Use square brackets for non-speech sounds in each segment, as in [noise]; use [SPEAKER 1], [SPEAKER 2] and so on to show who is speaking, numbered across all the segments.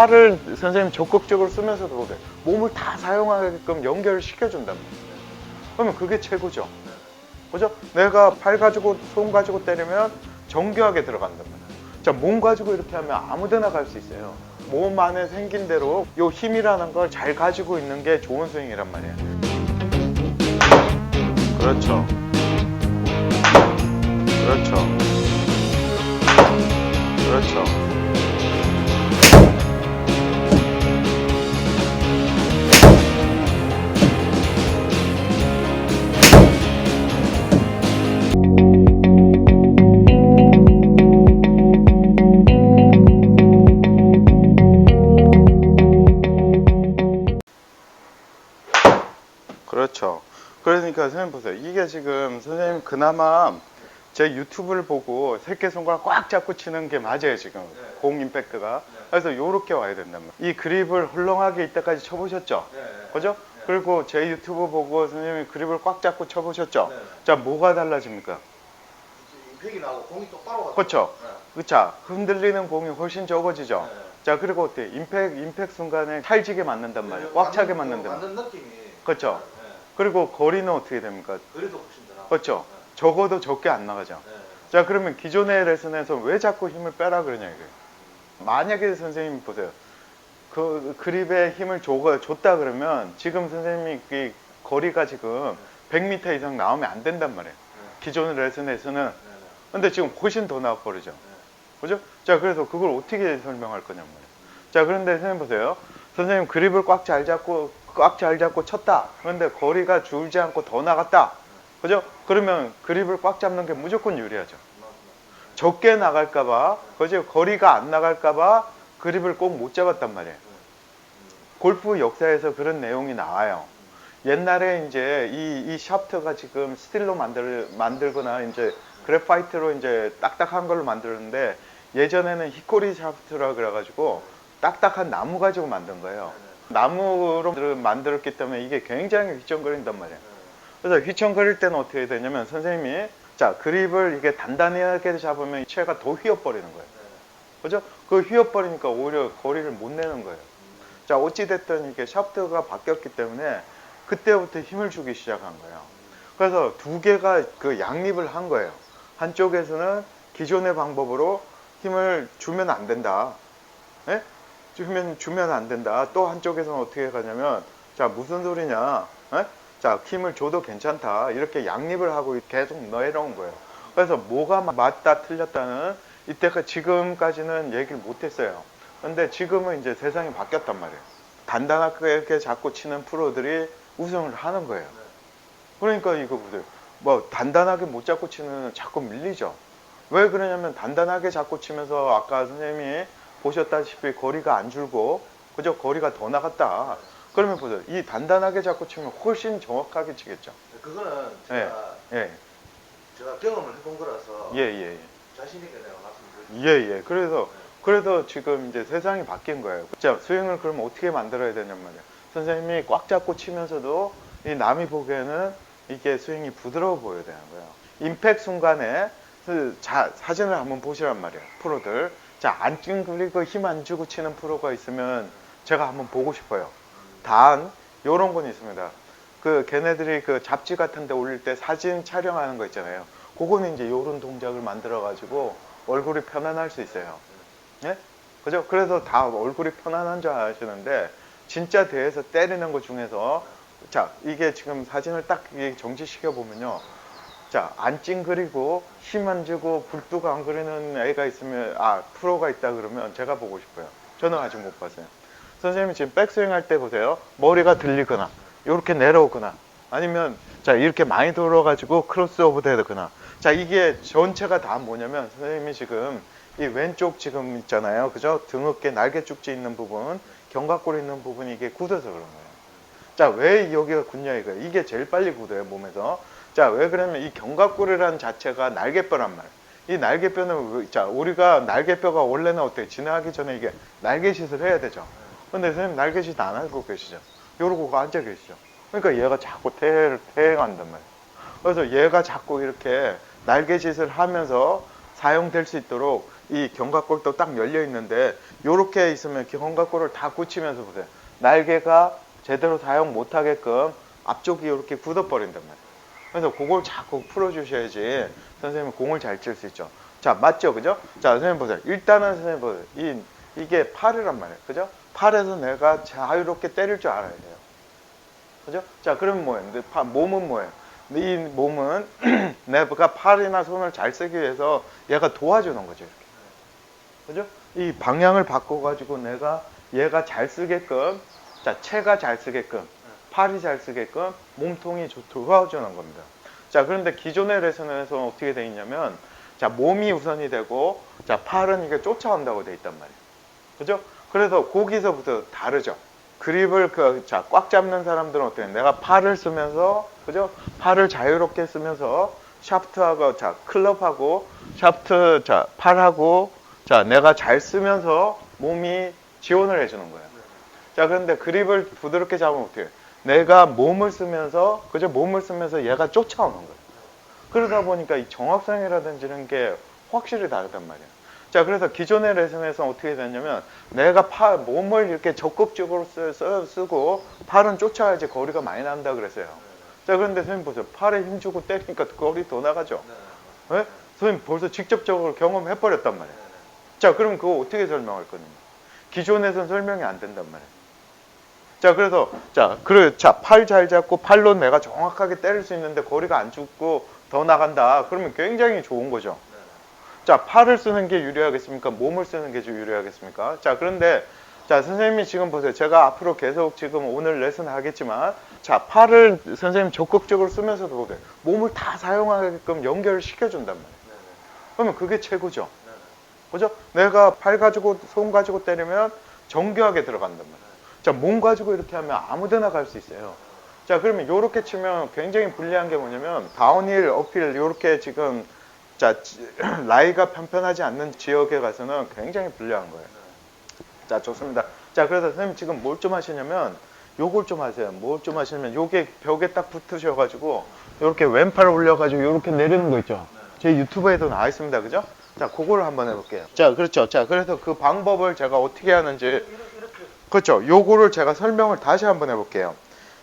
[SPEAKER 1] 자, 팔을 선생님 적극적으로 쓰면서도 그래. 몸을 다 사용하게끔 연결을 시켜준단 말이에요. 그러면 그게 최고죠. 그죠? 내가 팔 가지고 손 가지고 때리면 정교하게 들어간단 말이에요. 자, 몸 가지고 이렇게 하면 아무데나 갈 수 있어요. 몸 안에 생긴 대로 요 힘이라는 걸 잘 가지고 있는 게 좋은 스윙이란 말이에요. 그렇죠. 그렇죠. 그렇죠. 선생님 보세요. 이게 지금 선생님 그나마 제 유튜브를 보고 새끼손가락 꽉 잡고 치는 게 맞아요 지금. 공 임팩트가. 그래서 요렇게 와야 된단 말이에요. 이 그립을 헐렁하게 이때까지 쳐보셨죠? 그죠? 그리고 제 유튜브 보고 선생님이 그립을 꽉 잡고 쳐보셨죠?
[SPEAKER 2] 네.
[SPEAKER 1] 자 뭐가 달라집니까?
[SPEAKER 2] 임팩이 나고 공이 똑바로 가고.
[SPEAKER 1] 그렇죠 그자 흔들리는 공이 훨씬 적어지죠?
[SPEAKER 2] 네.
[SPEAKER 1] 자 그리고 어때? 임팩 임팩 순간에 찰지게 맞는단 말이에요. 꽉 차게 맞는단 말이에요.
[SPEAKER 2] 맞는 느낌이.
[SPEAKER 1] 그렇죠
[SPEAKER 2] 네.
[SPEAKER 1] 그리고 거리는 어떻게 됩니까
[SPEAKER 2] 그래도 훨씬 더.
[SPEAKER 1] 그렇죠 적어도 적게 안 나가죠
[SPEAKER 2] 네.
[SPEAKER 1] 자 그러면 기존의 레슨에서 왜 자꾸 힘을 빼라 그러냐 이거예요 만약에 선생님이 보세요 그 그립에 힘을 줘, 줬다 그러면 지금 선생님이 그 거리가 지금 100m 이상 나오면 안 된단 말이에요 기존의 레슨에서는
[SPEAKER 2] 네. 네.
[SPEAKER 1] 근데 지금 훨씬 더 나와버리죠
[SPEAKER 2] 네.
[SPEAKER 1] 그죠? 자 그래서 그걸 어떻게 설명할 거냔 말이에요 자 그런데 선생님 보세요 선생님 그립을 꽉 잘 잡고 꽉 잘 잡고 쳤다 그런데 거리가 줄지 않고 더 나갔다 그죠? 그러면 그립을 꽉 잡는 게 무조건 유리하죠 적게 나갈까봐, 그죠? 거리가 안 나갈까봐 그립을 꼭 못 잡았단 말이에요. 골프 역사에서 그런 내용이 나와요. 옛날에 이제 이, 이 샤프트가 지금 스틸로 만들, 만들거나 이제 그래파이트로 이제 딱딱한 걸로 만들었는데 예전에는 히코리 샤프트라 그래가지고 딱딱한 나무 가지고 만든 거예요. 나무로 만들었기 때문에 이게 굉장히 휘청거린단 말이에요. 그래서 휘청거릴 때는 어떻게 되냐면 선생님이 자 그립을 이게 단단하게 잡으면 채가 더 휘어버리는 거예요. 그죠? 그 휘어버리니까 오히려 거리를 못 내는 거예요. 자 어찌됐든 이게 샤프트가 바뀌었기 때문에 그때부터 힘을 주기 시작한 거예요. 그래서 두 개가 그 양립을 한 거예요. 한쪽에서는 기존의 방법으로 힘을 주면 안 된다. 예? 주면 주면 안 된다. 또 한쪽에서는 어떻게 가냐면 자 무슨 소리냐? 예? 자 힘을 줘도 괜찮다. 이렇게 양립을 하고 계속 내려온 거예요. 그래서 뭐가 맞다 틀렸다는 이때가 지금까지는 얘기를 못했어요. 근데 지금은 이제 세상이 바뀌었단 말이에요. 단단하게 잡고 치는 프로들이 우승을 하는 거예요. 그러니까 이거 보세요. 뭐 단단하게 못 잡고 치는 자꾸 밀리죠. 왜 그러냐면 단단하게 잡고 치면서 아까 선생님이 보셨다시피 거리가 안 줄고 그죠? 거리가 더 나갔다. 그러면 보세요. 이 단단하게 잡고 치면 훨씬 정확하게 치겠죠.
[SPEAKER 2] 그거는
[SPEAKER 1] 예.
[SPEAKER 2] 제가
[SPEAKER 1] 예.
[SPEAKER 2] 제가 경험을 해본 거라서
[SPEAKER 1] 예, 예, 예.
[SPEAKER 2] 자신 있게 내가 말씀드릴게요.
[SPEAKER 1] 예, 예. 그래서, 그래서 지금 이제 세상이 바뀐 거예요. 자, 스윙을 그럼 어떻게 만들어야 되냔 말이에요. 선생님이 꽉 잡고 치면서도 이 남이 보기에는 이게 스윙이 부드러워 보여야 되는 거예요. 임팩 순간에 그 자, 사진을 한번 보시란 말이에요. 프로들. 자, 안 찡그리고 힘 안 주고 치는 프로가 있으면 제가 한번 보고 싶어요. 단, 요런 건 있습니다. 그 걔네들이 그 잡지 같은 데 올릴 때 사진 촬영하는 거 있잖아요. 그거는 이제 요런 동작을 만들어 가지고 얼굴이 편안할 수 있어요. 예? 그죠? 그래서 다 얼굴이 편안한 줄 아시는데 진짜 대회에서 때리는 것 중에서 자, 이게 지금 사진을 딱 정지시켜 보면요. 자, 안 찡그리고 힘 안 주고 굴뚝 안 그리는 애가 있으면 아, 프로가 있다 그러면 제가 보고 싶어요. 저는 아직 못 봤어요. 선생님이 지금 백스윙 할 때 보세요. 머리가 들리거나 이렇게 내려오거나 아니면 자 이렇게 많이 돌아 가지고 크로스오버 되거나 자 이게 전체가 다 뭐냐면 선생님이 지금 이 왼쪽 지금 있잖아요 그죠 등어깨 날개 쭉지 있는 부분 견갑골 있는 부분이 이게 굳어서 그런 거예요 자 왜 여기가 굳냐 이거예요 이게 제일 빨리 굳어요 몸에서 자 왜 그러면 이 견갑골이라는 자체가 날개뼈란 말이에요. 이 날개뼈는 왜- 자 우리가 날개뼈가 원래는 어때 지나가기 전에 이게 날개짓을 해야 되죠. 근데 선생님 날개짓 안 하고 계시죠? 이러고 앉아 계시죠? 그러니까 얘가 자꾸 퇴, 퇴행한단 말이에요. 그래서 얘가 자꾸 이렇게 날개짓을 하면서 사용될 수 있도록 이 견갑골도 딱 열려 있는데 요렇게 있으면 견갑골을 다 굳히면서 보세요. 날개가 제대로 사용 못 하게끔 앞쪽이 이렇게 굳어버린단 말이에요. 그래서 그걸 자꾸 풀어주셔야지 선생님은 공을 잘 칠 수 있죠. 자, 맞죠? 그죠? 자, 선생님 보세요. 일단은 선생님 보세요. 이, 이게 팔이란 말이에요. 그죠? 팔에서 내가 자유롭게 때릴 줄 알아야 돼요. 그죠? 자, 그러면 뭐예요? 몸은 뭐예요? 이 몸은 [clears throat] 내가 팔이나 손을 잘 쓰기 위해서 얘가 도와주는 거죠. 이렇게. 그죠? 이 방향을 바꿔가지고 내가 얘가 잘 쓰게끔, 자, 체가 잘 쓰게끔, 팔이 잘 쓰게끔 몸통이 조- 도와주는 겁니다. 자, 그런데 기존의 레슨에서 어떻게 돼 있냐면, 자, 몸이 우선이 되고, 자, 팔은 이게 쫓아온다고 돼 있단 말이에요. 그죠? 그래서 거기서부터 다르죠. 그립을 그, 자, 꽉 잡는 사람들은 어때요? 내가 팔을 쓰면서, 그죠? 팔을 자유롭게 쓰면서, 샤프트하고, 자, 클럽하고, 샤프트, 자, 팔하고, 자, 내가 잘 쓰면서 몸이 지원을 해주는 거예요. 자, 그런데 그립을 부드럽게 잡으면 어떻게 해요? 내가 몸을 쓰면서, 그죠? 몸을 쓰면서 얘가 쫓아오는 거예요. 그러다 보니까 이 정확성이라든지 이런 게 확실히 다르단 말이에요. 자, 그래서 기존의 레슨에서 어떻게 됐냐면 내가 팔, 몸을 이렇게 적극적으로 쓰, 쓰, 쓰고 팔은 쫓아야지 거리가 많이 난다 그랬어요. 자, 그런데 선생님 보세요. 팔에 힘주고 때리니까 거리 더 나가죠. 예? 선생님 벌써 직접적으로 경험해 버렸단 말이에요. 자, 그럼 그거 어떻게 설명할 거냐? 기존에선 설명이 안 된단 말이에요. 자, 그래서 자, 그래, 자, 팔 잘 잡고 팔로 내가 정확하게 때릴 수 있는데 거리가 안 죽고 더 나간다. 그러면 굉장히 좋은 거죠. 자, 팔을 쓰는 게 유리하겠습니까? 몸을 쓰는 게 유리하겠습니까? 자, 그런데 자, 선생님이 지금 보세요. 제가 앞으로 계속 지금 오늘 레슨 하겠지만 자, 팔을 선생님 적극적으로 쓰면서도 보세요. 몸을 다 사용하게끔 연결을 시켜준단 말이에요. 그러면 그게 최고죠. 그죠? 내가 팔 가지고 손 가지고 때리면 정교하게 들어간단 말이에요. 자, 몸 가지고 이렇게 하면 아무데나 갈 수 있어요. 자, 그러면 이렇게 치면 굉장히 불리한 게 뭐냐면 다운힐, 어필 이렇게 지금 자 지- [clears throat] 라이가 편편하지 않는 지역에 가서는 굉장히 불리한 거예요. 자, 좋습니다. 자, 그래서 선생님 지금 뭘 좀 하시냐면 요걸 좀 하세요. 뭘 좀 하시냐면 요게 벽에 딱 붙으셔 가지고 이렇게 왼팔 올려 가지고 이렇게 내리는 거 있죠. 제 유튜브에도 나와 있습니다. 그죠? 자, 그거를 한번 해 볼게요. 자, 그렇죠. 자, 그래서 그 방법을 제가 어떻게 하는지 그렇죠. 요거를 제가 설명을 다시 한번 해볼게요.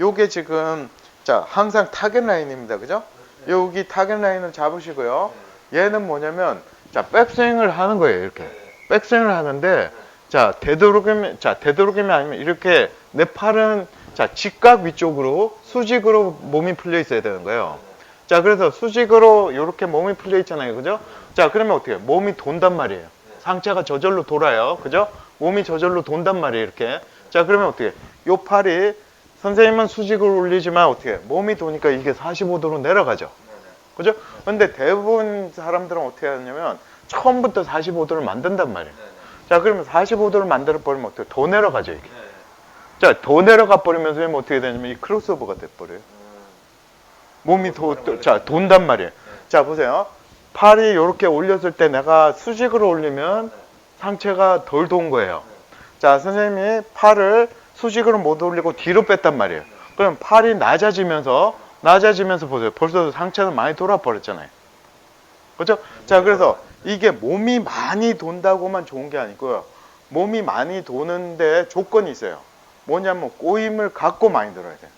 [SPEAKER 1] 요게 지금 자 항상 타겟 라인입니다. 그죠? 여기 타겟 라인을 잡으시고요. 얘는 뭐냐면 자 백스윙을 하는 거예요. 이렇게 백스윙을 하는데 자 되도록이면 자 되도록이면 아니면 이렇게 내 팔은 자 직각 위쪽으로 수직으로 몸이 풀려 있어야 되는 거예요. 자 그래서 수직으로 이렇게 몸이 풀려 있잖아요. 그죠? 자 그러면 어떻게 해요? 몸이 돈단 말이에요. 상체가 저절로 돌아요. 그죠? 몸이 저절로 돈단 말이에요. 이렇게. 자, 그러면 어떻게? 요 팔이 선생님은 수직으로 올리지만 어떻게? 몸이 도니까 이게 45도로 내려가죠. 그죠? 근데 대부분 사람들은 어떻게 하냐면 처음부터 45도를 만든단 말이에요. 자, 그러면 45도를 만들어 버리면 어떻게? 더 내려가죠, 이게. 자, 더 내려가 버리면 선생님 어떻게 되냐면 이 크로스오버가 돼 버려요. 몸이 도, 도- 자, 돈단 말이에요. 자, 보세요. 팔이 이렇게 올렸을 때 내가 수직으로 올리면 상체가 덜돈 거예요. 자, 선생님이 팔을 수직으로 못 올리고 뒤로 뺐단 말이에요. 그럼 팔이 낮아지면서, 낮아지면서 보세요. 벌써 상체는 많이 돌아버렸잖아요. 그죠? 자, 그래서 이게 몸이 많이 돈다고만 좋은 게 아니고요. 몸이 많이 도는데 조건이 있어요. 뭐냐면 꼬임을 갖고 많이 들어야 돼요.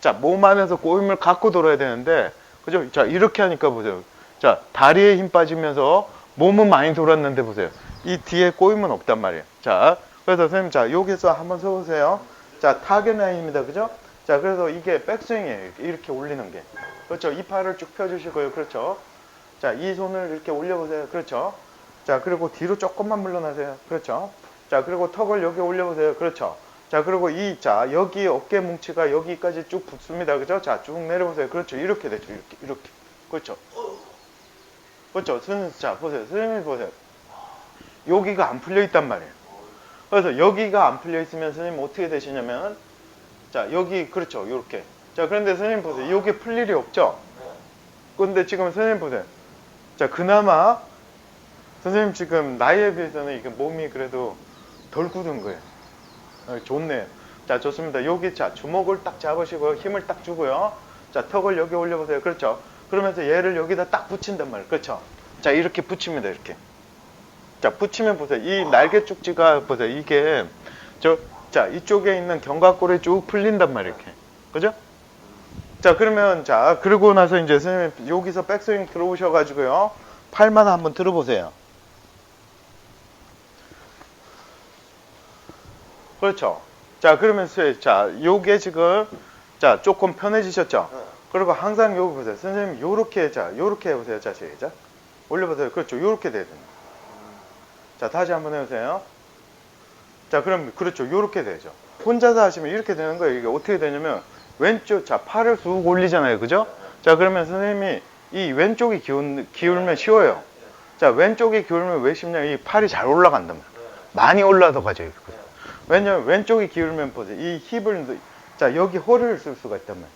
[SPEAKER 1] 자, 몸 안에서 꼬임을 갖고 돌아야 되는데, 그죠? 자, 이렇게 하니까 보세요. 자, 다리에 힘 빠지면서 몸은 많이 돌았는데 보세요. 이 뒤에 꼬임은 없단 말이에요. 자, 그래서 선생님, 자, 여기서 한번 서보세요. 자, 타겟 라인입니다. 그죠? 자, 그래서 이게 백스윙이에요. 이렇게, 올리는 게. 그렇죠? 이 팔을 쭉 펴주시고요. 그렇죠? 자, 이 손을 이렇게 올려보세요. 그렇죠? 자, 그리고 뒤로 조금만 물러나세요. 그렇죠? 자, 그리고 턱을 여기 올려보세요. 그렇죠? 자, 그리고 이, 자, 여기 어깨 뭉치가 여기까지 쭉 붙습니다. 그죠? 자, 쭉 내려보세요. 그렇죠? 이렇게 되죠. 이렇게, 이렇게. 그렇죠? 그렇죠? 선생님, 자, 보세요. 선생님 보세요. 여기가 안 풀려 있단 말이에요. 그래서 여기가 안 풀려 있으면 선생님 어떻게 되시냐면, 자, 여기, 그렇죠. 이렇게. 자, 그런데 선생님 보세요. 여기 풀 일이 없죠? 근데 지금 선생님 보세요. 자, 그나마 선생님 지금 나이에 비해서는 이게 몸이 그래도 덜 굳은 거예요. 어, 좋네요. 자, 좋습니다. 여기 자, 주먹을 딱 잡으시고 힘을 딱 주고요. 자, 턱을 여기 올려보세요. 그렇죠. 그러면서 얘를 여기다 딱 붙인단 말이에요. 그렇죠. 자, 이렇게 붙입니다. 이렇게. 자, 붙이면 보세요. 이 날개 쪽지가 보세요. 이게 저, 자, 이쪽에 있는 견갑골이 쭉 풀린단 말이에요. 이렇게. 그죠? 자, 그러면 자, 그러고 나서 이제 선생님 여기서 백스윙 들어오셔 가지고요. 팔만 한번 들어보세요. 그렇죠. 자, 그러면 수 자, 요게 지금 자, 조금 편해지셨죠?
[SPEAKER 2] 네.
[SPEAKER 1] 그리고 항상 여기 보세요. 선생님 요렇게 자, 요렇게 해보세요. 자, 시작. 올려보세요. 그렇죠. 요렇게 돼야 됩니다. 자, 다시 한번 해보세요. 자, 그럼 그렇죠. 요렇게 되죠. 혼자서 하시면 이렇게 되는 거예요. 이게 어떻게 되냐면 왼쪽 자, 팔을 쑥 올리잖아요. 그죠? 자, 그러면 선생님이 이 왼쪽이 기울, 기울면 쉬워요. 자, 왼쪽이 기울면 왜 쉽냐? 이 팔이 잘 말이에요. 많이 올라가죠. 왜냐면 왼쪽이 기울면 보세요. 이 힙을 넣- 자 여기 허리를 쓸 수가 말이에요.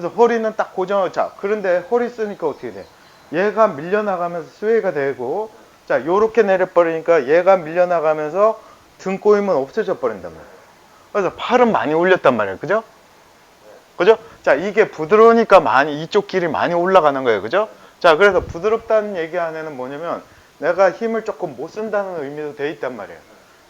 [SPEAKER 1] 그래서 허리는 딱 고정을 자 그런데 허리 쓰니까 어떻게 돼? 얘가 밀려나가면서 스웨이가 되고 자 요렇게 내려버리니까 얘가 밀려나가면서 등 꼬임은 없어져 버린단 말이에요. 그래서 팔은 많이 올렸단 말이에요. 그죠? 그죠? 자 이게 부드러우니까 많이 이쪽 길이 많이 올라가는 거예요. 그죠? 자 그래서 부드럽다는 얘기 안에는 뭐냐면 내가 힘을 조금 못 쓴다는 의미도 돼 있단 말이에요.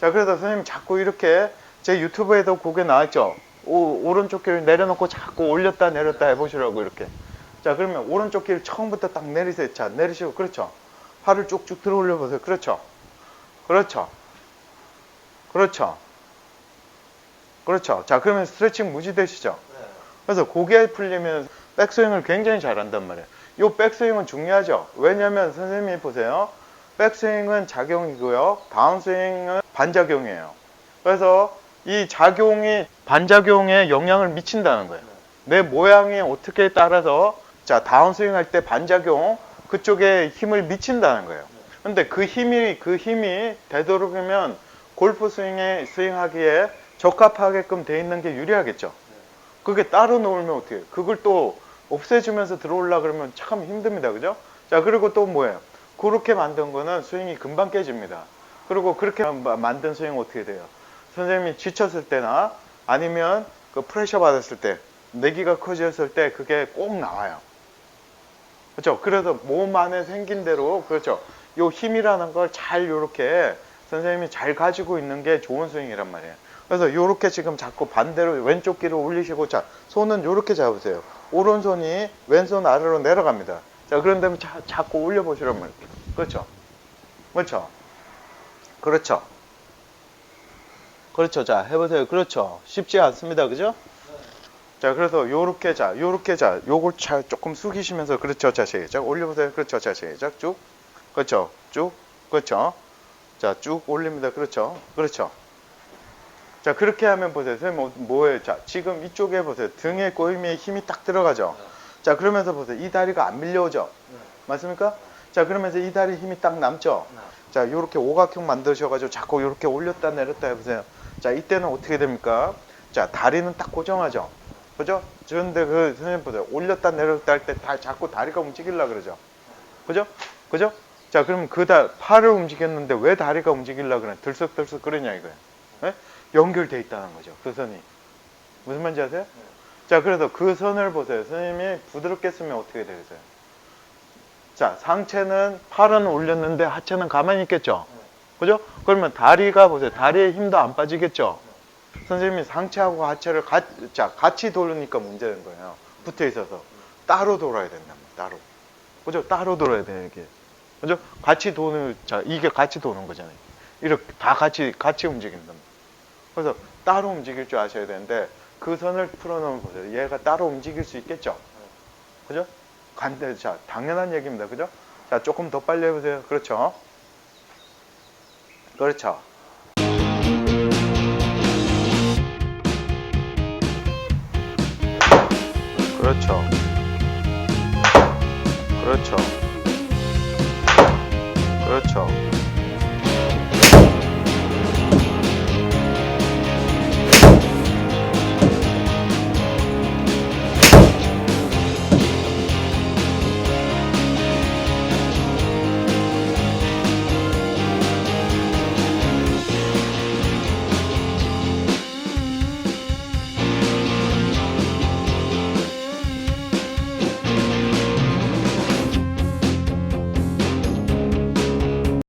[SPEAKER 1] 자, 그래서 선생님 자꾸 이렇게 제 유튜브에도 그게 나왔죠. 오, 오른쪽 길 내려놓고 자꾸 올렸다 내렸다 해보시라고 이렇게. 자, 그러면 오른쪽 길 처음부터 딱 내리세요. 자, 내리시고, 그렇죠. 팔을 쭉쭉 들어 올려 보세요. 그렇죠. 그렇죠. 그렇죠. 그렇죠. 자, 그러면 스트레칭 무지 되시죠?
[SPEAKER 2] 네.
[SPEAKER 1] 그래서 고개 풀리면 백스윙을 굉장히 잘한단 말이에요. 이 백스윙은 중요하죠. 왜냐하면 선생님이 보세요. 백스윙은 작용이고요. 다운스윙은 반작용이에요. 그래서 이 작용이 반작용에 영향을 미친다는 거예요. 내 모양이 어떻게 따라서 자 다운스윙 할 때 반작용 그쪽에 힘을 미친다는 거예요. 근데 그 힘이 그 힘이 되도록이면 골프 스윙에 스윙하기에 적합하게끔 돼 있는 게 유리하겠죠. 그게 따로 놓으면 어떻게 해요? 그걸 또 없애주면서 들어올라 그러면 참 힘듭니다. 그죠? 자, 그리고 또 뭐예요? 그렇게 만든 거는 스윙이 금방 깨집니다. 그리고 그렇게 마- 만든 스윙 어떻게 돼요? 선생님이 지쳤을 때나 아니면 그 프레셔 받았을 때, 내기가 커졌을 때 그게 꼭 나와요. 그렇죠? 그래서 몸 안에 생긴 대로 그렇죠. 요 힘이라는 걸 잘 요렇게 선생님이 잘 가지고 있는 게 좋은 스윙이란 말이에요. 그래서 요렇게 지금 자꾸 반대로 왼쪽 귀를 올리시고 자 손은 요렇게 잡으세요. 오른손이 왼손 아래로 내려갑니다. 자 그런 다음에 자, 자꾸 올려보시란 말이에요. 그렇죠? 그렇죠? 그렇죠? 그렇죠. 자 해보세요. 그렇죠. 쉽지 않습니다. 그죠? 자, 그래서 요렇게 자, 요렇게 자, 요걸 자, 조금 숙이시면서 그렇죠. 자, 시작. 올려보세요. 그렇죠. 자, 시작. 쭉. 그렇죠. 쭉. 그렇죠. 자, 쭉 올립니다. 그렇죠. 그렇죠. 자, 그렇게 하면 보세요. 선생님, 뭐, 뭐예요? 자, 지금 이쪽에 보세요. 등에 꼬임에 힘이 딱 들어가죠. 자, 그러면서 보세요. 이 다리가 안 밀려오죠.
[SPEAKER 2] 네.
[SPEAKER 1] 맞습니까? 자, 그러면서 이 다리 힘이 딱 남죠.
[SPEAKER 2] 네.
[SPEAKER 1] 자, 요렇게 오각형 만드셔가지고 자꾸 요렇게 올렸다 내렸다 해보세요. 자, 이때는 어떻게 됩니까? 자, 다리는 딱 고정하죠. 그죠? 그런데 그 선생님 보세요. 올렸다 내렸다 할 때 다 자꾸 다리가 움직이려 그러죠. 그죠? 그죠? 자, 그럼 그 다, 팔을 움직였는데 왜 다리가 움직이려 그래? 들썩들썩 그러냐 이거예요. 예? 연결돼 있다는 거죠. 그 선이. 무슨 말인지 아세요? 자, 그래서 그 선을 보세요. 선생님이 부드럽게 쓰면 어떻게 되겠어요? 자, 상체는 팔은 올렸는데 하체는 가만히 있겠죠? 그죠? 그러면 다리가 보세요. 다리에 힘도 안 빠지겠죠? 선생님이 상체하고 하체를 가, 자, 같이 돌리니까 문제는 거예요. 붙어 있어서. 따로 돌아야 된답니다. 따로. 그죠? 따로 돌아야 돼요, 이게. 그죠? 같이 도는, 자, 이게 같이 도는 거잖아요. 이렇게 다 같이, 같이 움직인답니다. 그래서 따로 움직일 줄 아셔야 되는데, 그 선을 풀어놓으면 보세요. 얘가 따로 움직일 수 있겠죠? 그죠? 간대, 자, 당연한 얘기입니다. 그죠? 자, 조금 더 빨리 해보세요. 그렇죠? 그렇죠. 그렇죠. 그렇죠. 그렇죠.